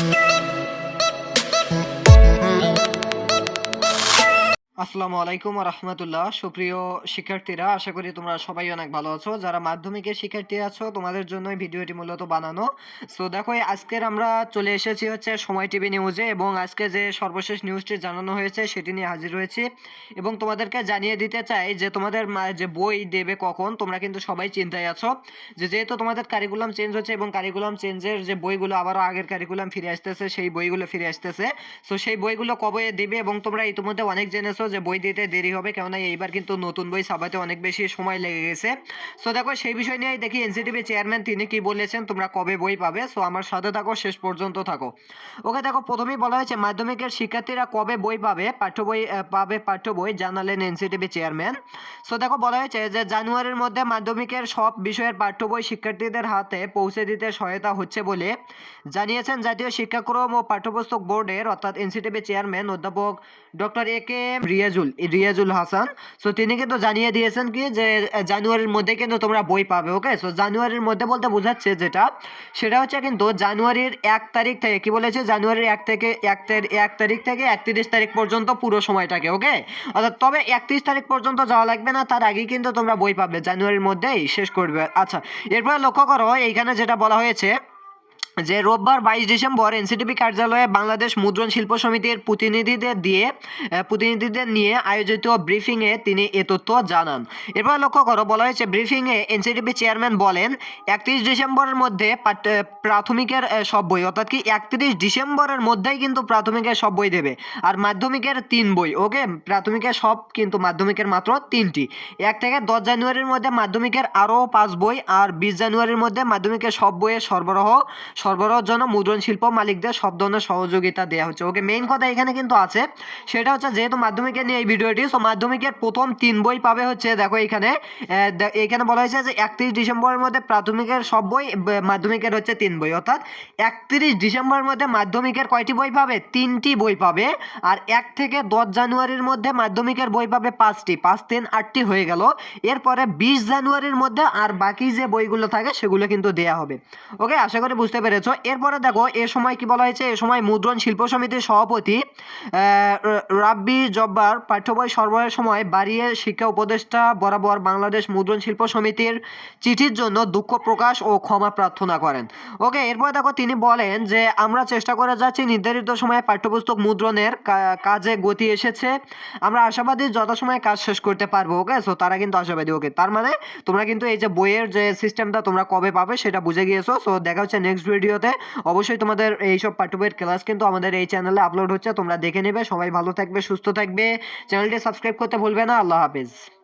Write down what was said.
Thank you. আসসালামু আলাইকুম রহমতুল্লাহ। সুপ্রিয় শিক্ষার্থীরা, আশা করি তোমরা সবাই অনেক ভালো আছো। যারা মাধ্যমিকের শিক্ষার্থী আছো, তোমাদের জন্য ভিডিওটি মূলত বানানো। সো দেখো আজকের আমরা চলে এসেছি হচ্ছে সময় টিভি নিউজে এবং আজকে যে সর্বশেষ নিউজটি জানানো হয়েছে, সেটি নিয়ে হাজির হয়েছি। এবং তোমাদেরকে জানিয়ে দিতে চাই যে, তোমাদের যে বই দেবে কখন, তোমরা কিন্তু সবাই চিন্তায় আছো। যে যেহেতু তোমাদের কারিকুলাম চেঞ্জ হচ্ছে এবং কারিকুলাম চেঞ্জের যে বইগুলো আবারও আগের কারিকুলাম ফিরে আসতেছে, সেই বইগুলো ফিরে আসতেছে। সো সেই বইগুলো কবে দেবে এবং তোমরা ইতিমধ্যে অনেক জেনেছো যে বই দিতে দেরি হবে, কেননা এইবার কিন্তু নতুন বই ছাপাতে অনেক বেশি সময় লেগে গেছে। সো দেখো, সেই বিষয় নিয়ে দেখি এনসিটিভি চেয়ারম্যান তিনি কি বলেছেন, তোমরা কবে বই পাবে? সো আমার সাথে থাকো, শেষ পর্যন্ত থাকো। ওকে, দেখো, প্রথমেই বলা হয়েছে, মাধ্যমিকের শিক্ষার্থীরা কবে বই পাবে? পাঠ্য বই পাবে পাঠ্য বই, জানালেন এনসিটিভি চেয়ারম্যান। সো দেখো, বলা হয়েছে যে জানুয়ারির মধ্যে মাধ্যমিকের সব বিষয়ের পাঠ্য বই শিক্ষার্থীদের হাতে পৌঁছে দিতে সহায়তা হচ্ছে বলে জানিয়েছেন জাতীয় শিক্ষাক্রম ও পাঠ্যপুস্তক বোর্ডের, অর্থাৎ এনসিটিভি চেয়ারম্যান অধ্যাপক doctor A K Riazul Riazul Hasan. So তিনি কিন্তু জানিয়ে দিয়েছেন কি যে জানুয়ারির মধ্যে কিন্তু তোমরা বই পাবে ওকে সো জানুয়ারির মধ্যে বলতে বোঝাচ্ছে যেটা, সেটা হচ্ছে কিন্তু জানুয়ারির এক তারিখ থেকে, কি বলেছে? জানুয়ারির এক থেকে, এক এক তারিখ থেকে একত্রিশ তারিখ পর্যন্ত পুরো সময়টাকে ওকে অর্থাৎ তবে একত্রিশ তারিখ পর্যন্ত যাওয়া লাগবে না, তার আগেই কিন্তু তোমরা বই পাবে, জানুয়ারির মধ্যেই শেষ করবে। আচ্ছা এরপরে লক্ষ্য করো, এইখানে যেটা বলা হয়েছে যে রোববার বাইশ ডিসেম্বর এনসিটিভি কার্যালয়ে বাংলাদেশ মুদ্রণ শিল্প সমিতির প্রতিনিধিদের দিয়ে প্রতিনিধিদের নিয়ে আয়োজিত ব্রিফিংয়ে তিনি এ তথ্য জানান। এরপর লক্ষ্য করো, বলা হয়েছে, ব্রিফিংয়ে এনসিটিভি চেয়ারম্যান বলেন, একত্রিশ ডিসেম্বরের মধ্যে প্রাথমিকের সব বই অর্থাৎ কি একত্রিশ ডিসেম্বরের মধ্যেই কিন্তু প্রাথমিকের সব বই দেবে, আর মাধ্যমিকের তিন বই, ওকে? প্রাথমিকের সব কিন্তু মাধ্যমিকের মাত্র তিনটি। এক থেকে দশ জানুয়ারির মধ্যে মাধ্যমিকের আরও পাঁচ বই, আর বিশ জানুয়ারির মধ্যে মাধ্যমিকের সব বইয়ের সরবরাহ সরবরাহের জন্য মুদ্রণ শিল্প মালিকদের সব ধরনের সহযোগিতা দেওয়া হচ্ছে। ওকে মেইন কথা এখানে কিন্তু আছে। সেটা হচ্ছে যেহেতু মাধ্যমিকের নিয়ে এই ভিডিওটি সো মাধ্যমিকের প্রথম তিন বই পাবে হচ্ছে, দেখো এখানে এখানে বলা হয়েছে যে একত্রিশ ডিসেম্বরের মধ্যে প্রাথমিকের সব বই মাধ্যমিকের হচ্ছে তিন বই, অর্থাৎ একত্রিশ ডিসেম্বরের মধ্যে মাধ্যমিকের কয়টি বই পাবে? তিনটি বই পাবে। আর এক থেকে দশ জানুয়ারির মধ্যে মাধ্যমিকের বই পাবে পাঁচটি। পাঁচ, তিন, আটটি হয়ে গেল। এরপরে বিশ জানুয়ারির মধ্যে আর বাকি যে বইগুলো থাকে, সেগুলো কিন্তু দেয়া হবে। ওকে আশা করি বুঝতে পেরেছ। এরপরে দেখো, এ সময় কি বলা হয়েছে? এ সময় মুদ্রণ শিল্প সমিতির সভাপতি রাব্বি জব্বার পাঠ্য বই সরবরাহের সময় বাড়িয়ে শিক্ষা উপদেষ্টা বরাবর বাংলাদেশ মুদ্রণ শিল্প সমিতির চিঠির জন্য দুঃখ প্রকাশ ও ক্ষমা প্রার্থনা করেন। ওকে, এরপরে দেখো, তিনি বলেন যে, আমরা চেষ্টা করে যাচ্ছি, নির্ধারিত সময়ে পাঠ্যপুস্তক মুদ্রণের কাজে গতি এসেছে। আমরা আশাবাদী যথাসময়ে কাজ শেষ করতে পারব, ওকে? সো তারা কিন্তু আশাবাদী, ওকে? তার মানে তোমরা কিন্তু এই যে বইয়ের যে সিস্টেমটা তোমরা কবে পাবে সেটা বুঝে গিয়েছো। সো দেখা হচ্ছে নেক্সট ভিডিওতে। অবশ্যই তোমাদের এইসব বইয়ের ক্লাস কিন্তু আমাদের এই চ্যানেলে আপলোড হচ্ছে। তোমরা দেখে নেবে। সবাই ভালো থাকবে, সুস্থ থাকবে। চ্যানেলটি সাবস্ক্রাইব করতে ভুলবে না। আল্লাহ হাফিজ।